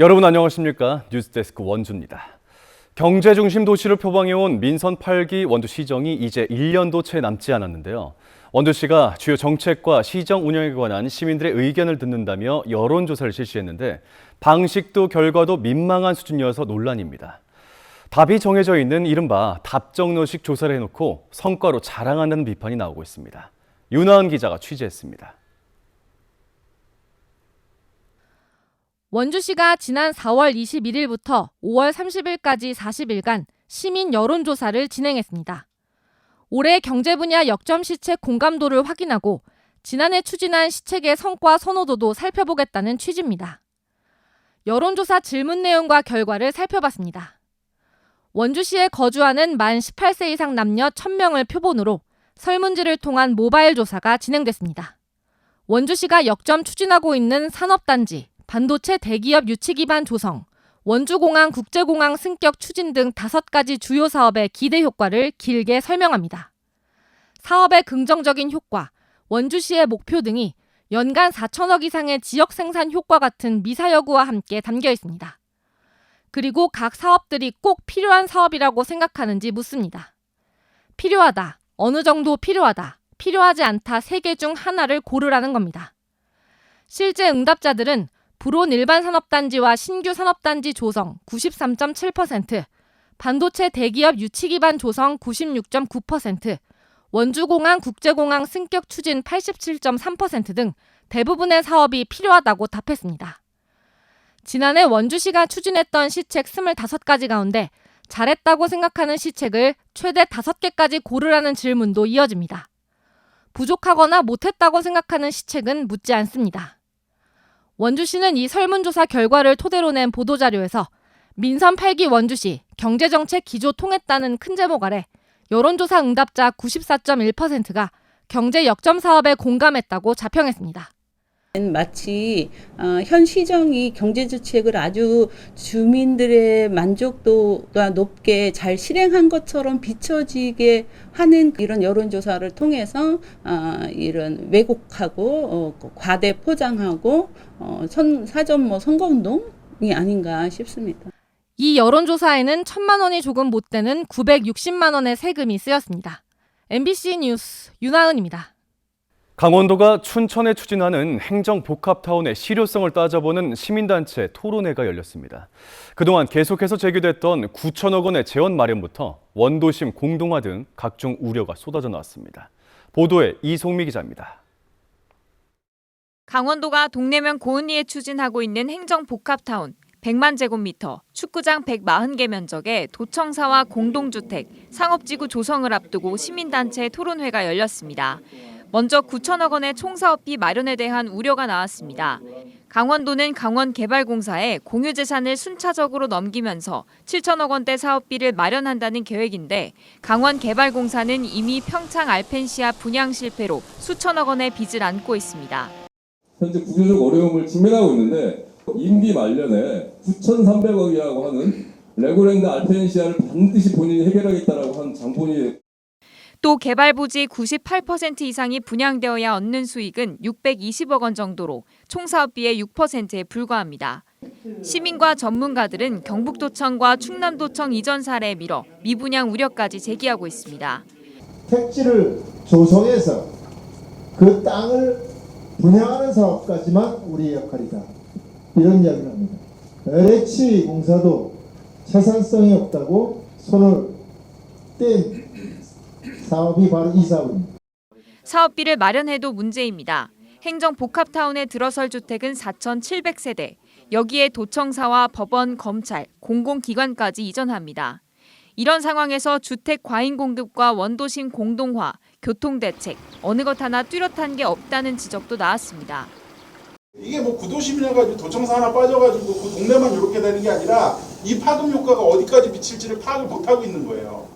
여러분 안녕하십니까? 뉴스데스크 원주입니다. 경제 중심 도시를 표방해온 민선 8기 원주 시정이 이제 1년도 채 남지 않았는데요. 원주시가 주요 정책과 시정 운영에 관한 시민들의 의견을 듣는다며 여론조사를 실시했는데 방식도 결과도 민망한 수준이어서 논란입니다. 답이 정해져 있는 이른바 답정너식 조사를 해놓고 성과로 자랑한다는 비판이 나오고 있습니다. 윤하은 기자가 취재했습니다. 원주시가 지난 4월 21일부터 5월 30일까지 40일간 시민 여론조사를 진행했습니다. 올해 경제 분야 역점 시책 공감도를 확인하고 지난해 추진한 시책의 성과 선호도도 살펴보겠다는 취지입니다. 여론조사 질문 내용과 결과를 살펴봤습니다. 원주시에 거주하는 만 18세 이상 남녀 1000명을 표본으로 설문지를 통한 모바일 조사가 진행됐습니다. 원주시가 역점 추진하고 있는 산업단지, 반도체 대기업 유치 기반 조성, 원주공항 국제공항 승격 추진 등 다섯 가지 주요 사업의 기대 효과를 길게 설명합니다. 사업의 긍정적인 효과, 원주시의 목표 등이 연간 4천억 이상의 지역 생산 효과 같은 미사여구와 함께 담겨 있습니다. 그리고 각 사업들이 꼭 필요한 사업이라고 생각하는지 묻습니다. 필요하다, 어느 정도 필요하다, 필요하지 않다 세 개 중 하나를 고르라는 겁니다. 실제 응답자들은 불온 일반 산업단지와 신규 산업단지 조성 93.7%, 반도체 대기업 유치 기반 조성 96.9%, 원주공항 국제공항 승격 추진 87.3%등 대부분의 사업이 필요하다고 답했습니다. 지난해 원주시가 추진했던 시책 25가지 가운데 잘했다고 생각하는 시책을 최대 5개까지 고르라는 질문도 이어집니다. 부족하거나 못했다고 생각하는 시책은 묻지 않습니다. 원주시는 이 설문조사 결과를 토대로 낸 보도자료에서 민선 8기 원주시 경제정책 기조 통했다는 큰 제목 아래 여론조사 응답자 94.1%가 경제 역점 사업에 공감했다고 자평했습니다. 마치 어, 현 시정이 경제 정책을 아주 주민들의 만족도가 높게 잘 실행한 것처럼 비춰지게 하는 이런 여론조사를 통해서 어, 이런 왜곡하고 어, 과대 포장하고 어, 선, 사전 뭐 선거운동이 아닌가 싶습니다. 이 여론조사에는 천만 원이 조금 못 되는 960만 원의 세금이 쓰였습니다. MBC 뉴스 윤하은입니다. 강원도가 춘천에 추진하는 행정복합타운의 실효성을 따져보는 시민단체 토론회가 열렸습니다. 그동안 계속해서 제기됐던 9천억 원의 재원 마련부터 원도심 공동화 등 각종 우려가 쏟아져 나왔습니다. 보도에 이송미 기자입니다. 강원도가 동래면 고은리에 추진하고 있는 행정복합타운 100만 제곱미터, 축구장 140개 면적의 도청사와 공동주택, 상업지구 조성을 앞두고 시민단체 토론회가 열렸습니다. 먼저 9천억 원의 총사업비 마련에 대한 우려가 나왔습니다. 강원도는 강원개발공사에 공유재산을 순차적으로 넘기면서 7천억 원대 사업비를 마련한다는 계획인데 강원개발공사는 이미 평창 알펜시아 분양 실패로 수천억 원의 빚을 안고 있습니다. 현재 구조적 어려움을 직면하고 있는데 임기 말년에 9,300억이라고 하는 레고랜드 알펜시아를 반드시 본인이 해결하겠다라고 한 장본이 또 개발 부지 98% 이상이 분양되어야 얻는 수익은 620억 원 정도로 총 사업비의 6%에 불과합니다. 시민과 전문가들은 경북도청과 충남도청 이전 사례에 밀어 미분양 우려까지 제기하고 있습니다. 택지를 조성해서 그 땅을 분양하는 사업까지만 우리의 역할이다. 이런 이야기를 합니다. LH 공사도 채산성이 없다고 손을 뗀 사업이 바로 이 사업입니다. 사업비를 마련해도 문제입니다. 행정 복합타운에 들어설 주택은 4,700세대. 여기에 도청사와 법원, 검찰, 공공기관까지 이전합니다. 이런 상황에서 주택 과잉 공급과 원도심 공동화, 교통대책, 어느 것 하나 뚜렷한 게 없다는 지적도 나왔습니다. 이게 뭐 구도심이라 가지고 도청사 하나 빠져가지고 그 동네만 이렇게 되는 게 아니라 이 파급 효과가 어디까지 미칠지를 파악을 못하고 있는 거예요.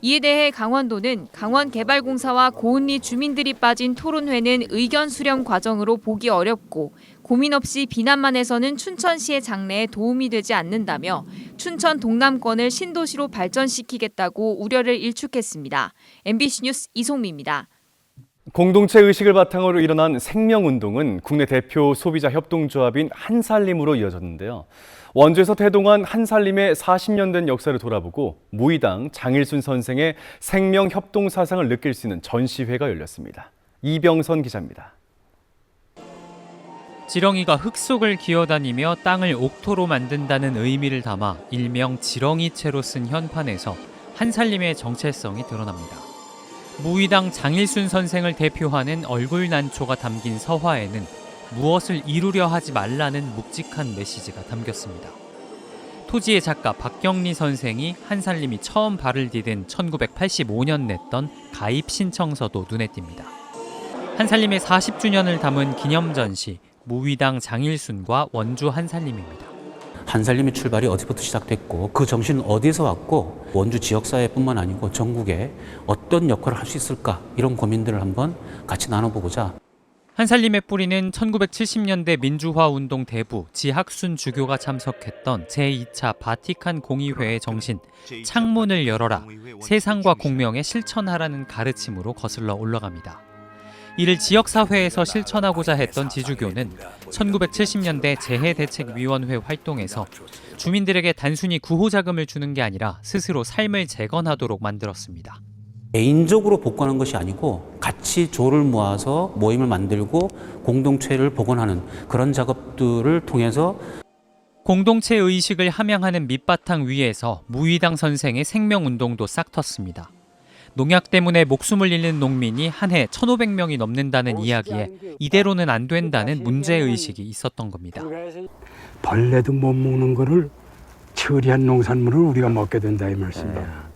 이에 대해 강원도는 강원개발공사와 고은리 주민들이 빠진 토론회는 의견 수렴 과정으로 보기 어렵고 고민 없이 비난만 해서는 춘천시의 장래에 도움이 되지 않는다며 춘천 동남권을 신도시로 발전시키겠다고 우려를 일축했습니다. MBC 뉴스 이송미입니다. 공동체 의식을 바탕으로 일어난 생명운동은 국내 대표 소비자 협동조합인 한살림으로 이어졌는데요. 원주에서 태동한 한살림의 40년 된 역사를 돌아보고 무의당 장일순 선생의 생명 협동 사상을 느낄 수 있는 전시회가 열렸습니다. 이병선 기자입니다. 지렁이가 흙 속을 기어다니며 땅을 옥토로 만든다는 의미를 담아 일명 지렁이채로 쓴 현판에서 한살림의 정체성이 드러납니다. 무의당 장일순 선생을 대표하는 얼굴 난초가 담긴 서화에는 무엇을 이루려 하지 말라는 묵직한 메시지가 담겼습니다. 토지의 작가 박경리 선생이 한살림이 처음 발을 디딘 1985년 냈던 가입 신청서도 눈에 띕니다. 한살림의 40주년을 담은 기념 전시 무위당 장일순과 원주 한살림입니다. 한살림의 출발이 어디부터 시작됐고 그 정신은 어디서 왔고 원주 지역사회뿐만 아니고 전국에 어떤 역할을 할 수 있을까 이런 고민들을 한번 같이 나눠보고자 한살림의 뿌리는 1970년대 민주화 운동 대부 지학순 주교가 참석했던 제2차 바티칸 공의회의 정신 창문을 열어라 세상과 공명에 실천하라는 가르침으로 거슬러 올라갑니다. 이를 지역사회에서 실천하고자 했던 지주교는 1970년대 재해대책위원회 활동에서 주민들에게 단순히 구호자금을 주는 게 아니라 스스로 삶을 재건하도록 만들었습니다. 개인적으로 복권한 것이 아니고 같이 조를 모아서 모임을 만들고 공동체를 복원하는 그런 작업들을 통해서 공동체 의식을 함양하는 밑바탕 위에서 무의당 선생의 생명운동도 싹 텄습니다. 농약 때문에 목숨을 잃는 농민이 한 해 1,500명이 넘는다는 이야기에 이대로는 안 된다는 문제의식이 있었던 겁니다. 벌레도 못 먹는 거를 처리한 농산물을 우리가 먹게 된다 이 말씀이야.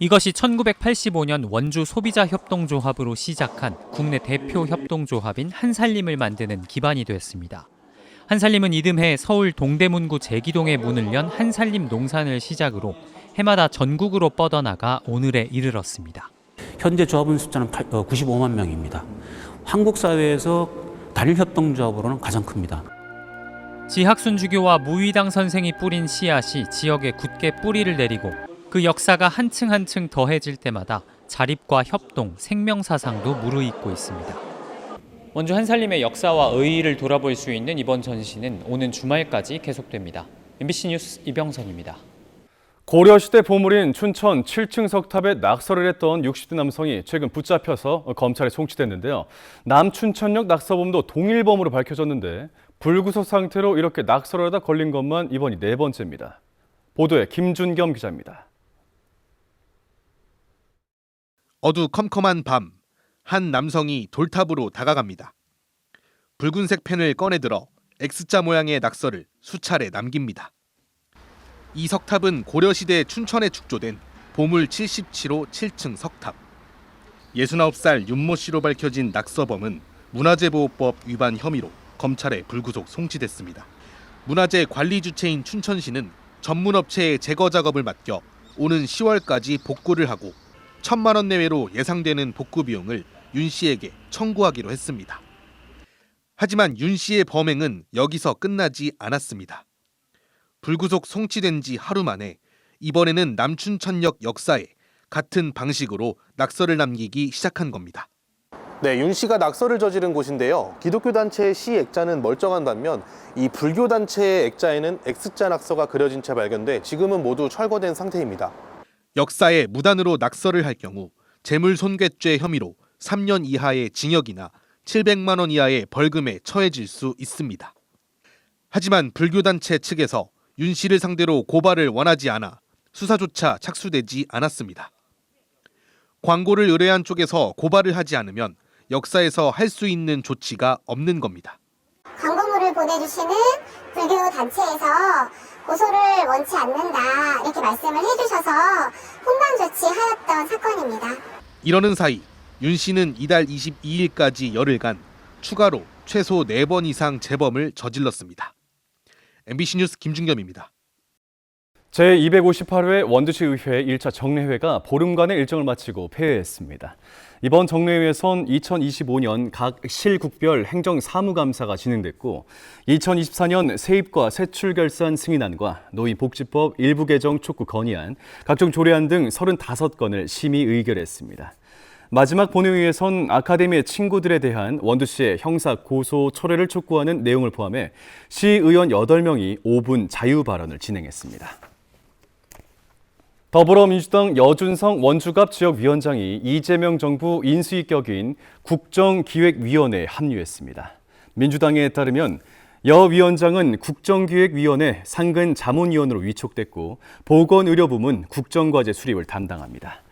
이것이 1985년 원주 소비자 협동조합으로 시작한 국내 대표 협동조합인 한살림을 만드는 기반이 됐습니다. 한살림은 이듬해 서울 동대문구 제기동에 문을 연 한살림 농산을 시작으로 해마다 전국으로 뻗어나가 오늘에 이르렀습니다. 현재 조합원 숫자는 95만 명입니다. 한국 사회에서 단일 협동조합으로는 가장 큽니다. 지학순 주교와 무의당 선생이 뿌린 씨앗이 지역에 굳게 뿌리를 내리고 그 역사가 한층 한층 더해질 때마다 자립과 협동, 생명사상도 무르익고 있습니다. 원주 한살림의 역사와 의의를 돌아볼 수 있는 이번 전시는 오는 주말까지 계속됩니다. MBC 뉴스 이병선입니다. 고려시대 보물인 춘천 7층 석탑에 낙서를 했던 60대 남성이 최근 붙잡혀서 검찰에 송치됐는데요. 남춘천역 낙서범도 동일범으로 밝혀졌는데 불구속 상태로 이렇게 낙서를 하다 걸린 것만 이번이 네 번째입니다. 보도에 김준겸 기자입니다. 어두컴컴한 밤, 한 남성이 돌탑으로 다가갑니다. 붉은색 펜을 꺼내들어 X자 모양의 낙서를 수차례 남깁니다. 이 석탑은 고려시대 춘천에 축조된 보물 77호 7층 석탑. 69살 윤모 씨로 밝혀진 낙서범은 문화재보호법 위반 혐의로 검찰에 불구속 송치됐습니다. 문화재 관리 주체인 춘천시는 전문업체에 제거 작업을 맡겨 오는 10월까지 복구를 하고 천만 원 내외로 예상되는 복구 비용을 윤 씨에게 청구하기로 했습니다. 하지만 윤 씨의 범행은 여기서 끝나지 않았습니다. 불구속 송치된 지 하루 만에 이번에는 남춘천역 역사에 같은 방식으로 낙서를 남기기 시작한 겁니다. 네, 윤 씨가 낙서를 저지른 곳인데요. 기독교 단체의 시 액자는 멀쩡한 반면 이 불교 단체의 액자에는 X자 낙서가 그려진 채 발견돼 지금은 모두 철거된 상태입니다. 역사에 무단으로 낙서를 할 경우 재물 손괴죄 혐의로 3년 이하의 징역이나 700만 원 이하의 벌금에 처해질 수 있습니다. 하지만 불교단체 측에서 윤 씨를 상대로 고발을 원하지 않아 수사조차 착수되지 않았습니다. 광고를 의뢰한 쪽에서 고발을 하지 않으면 역사에서 할 수 있는 조치가 없는 겁니다. 광고물을 보내주시는 불교 단체에서 고소를 원치 않는다 이렇게 말씀을 해주셔서 혼란 조치하였던 사건입니다. 이러는 사이 윤 씨는 이달 22일까지 열흘간 추가로 최소 4번 이상 재범을 저질렀습니다. MBC 뉴스 김준겸입니다. 제258회 원주시 의회 1차 정례회가 보름간의 일정을 마치고 폐회했습니다. 이번 정례회에선 2025년 각 실국별 행정사무감사가 진행됐고 2024년 세입과 세출 결산 승인안과 노인복지법 일부 개정 촉구 건의안, 각종 조례안 등 35건을 심의 의결했습니다. 마지막 본회의에선 아카데미의 친구들에 대한 원두 씨의 형사 고소 철회를 촉구하는 내용을 포함해 시의원 8명이 5분 자유 발언을 진행했습니다. 더불어민주당 여준성 원주갑 지역위원장이 이재명 정부 인수위격인 국정기획위원회에 합류했습니다. 민주당에 따르면 여 위원장은 국정기획위원회 상근 자문위원으로 위촉됐고 보건의료부문 국정과제 수립을 담당합니다.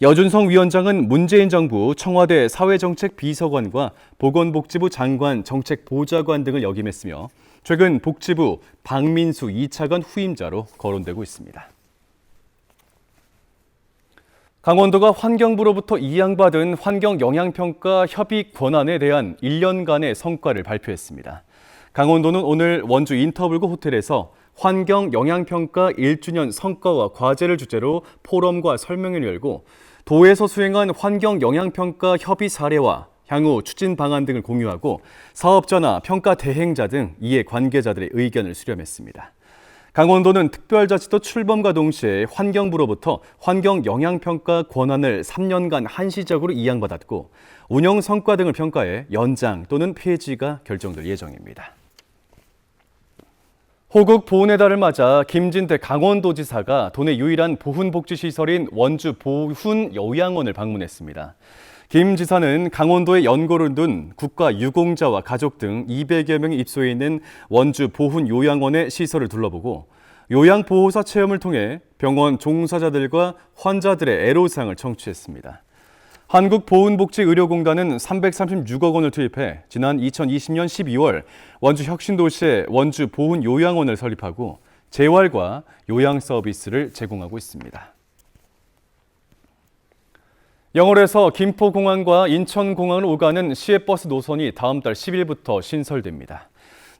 여준성 위원장은 문재인 정부 청와대 사회정책 비서관과 보건복지부 장관 정책보좌관 등을 역임했으며 최근 복지부 박민수 2차관 후임자로 거론되고 있습니다. 강원도가 환경부로부터 이양받은 환경영향평가 협의 권한에 대한 1년간의 성과를 발표했습니다. 강원도는 오늘 원주 인터블고 호텔에서 환경영향평가 1주년 성과와 과제를 주제로 포럼과 설명회를 열고 도에서 수행한 환경영향평가 협의 사례와 향후 추진 방안 등을 공유하고 사업자나 평가 대행자 등 이해 관계자들의 의견을 수렴했습니다. 강원도는 특별자치도 출범과 동시에 환경부로부터 환경 영향평가 권한을 3년간 한시적으로 이양받았고 운영 성과 등을 평가해 연장 또는 폐지가 결정될 예정입니다. 호국 보훈의 달을 맞아 김진태 강원도지사가 도내 유일한 보훈복지시설인 원주 보훈 요양원을 방문했습니다. 김 지사는 강원도에 연고를 둔 국가 유공자와 가족 등 200여 명이 입소해 있는 원주 보훈 요양원의 시설을 둘러보고 요양보호사 체험을 통해 병원 종사자들과 환자들의 애로사항을 청취했습니다. 한국보훈복지의료공단은 336억 원을 투입해 지난 2020년 12월 원주 혁신도시에 원주 보훈 요양원을 설립하고 재활과 요양 서비스를 제공하고 있습니다. 영월에서 김포공항과 인천공항을 오가는 시외버스 노선이 다음 달 10일부터 신설됩니다.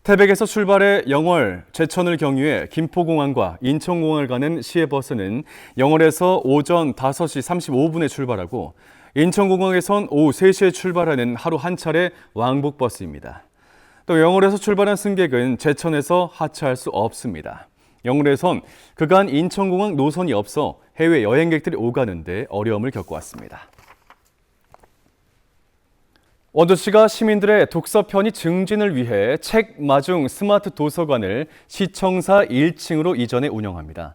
태백에서 출발해 영월, 제천을 경유해 김포공항과 인천공항을 가는 시외버스는 영월에서 오전 5시 35분에 출발하고 인천공항에선 오후 3시에 출발하는 하루 한 차례 왕복버스입니다. 또 영월에서 출발한 승객은 제천에서 하차할 수 없습니다. 영월에선 그간 인천공항 노선이 없어 해외 여행객들이 오가는데 어려움을 겪어왔습니다. 원주시가 시민들의 독서 편의 증진을 위해 책 마중 스마트 도서관을 시청사 1층으로 이전해 운영합니다.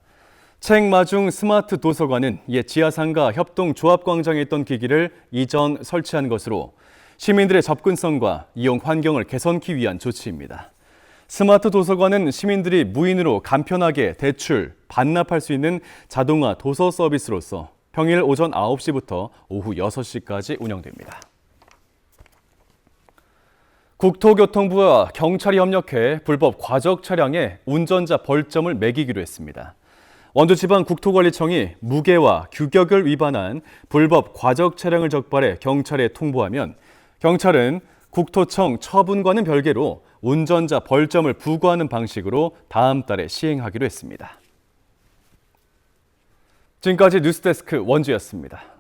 책 마중 스마트 도서관은 옛 지하상가 협동 조합광장에 있던 기기를 이전 설치한 것으로 시민들의 접근성과 이용 환경을 개선하기 위한 조치입니다. 스마트 도서관은 시민들이 무인으로 간편하게 대출, 반납할 수 있는 자동화 도서 서비스로서 평일 오전 9시부터 오후 6시까지 운영됩니다. 국토교통부와 경찰이 협력해 불법 과적 차량에 운전자 벌점을 매기기로 했습니다. 원주지방 국토관리청이 무게와 규격을 위반한 불법 과적 차량을 적발해 경찰에 통보하면 경찰은 국토청 처분과는 별개로 운전자 벌점을 부과하는 방식으로 다음 달에 시행하기로 했습니다. 지금까지 뉴스데스크 원주였습니다.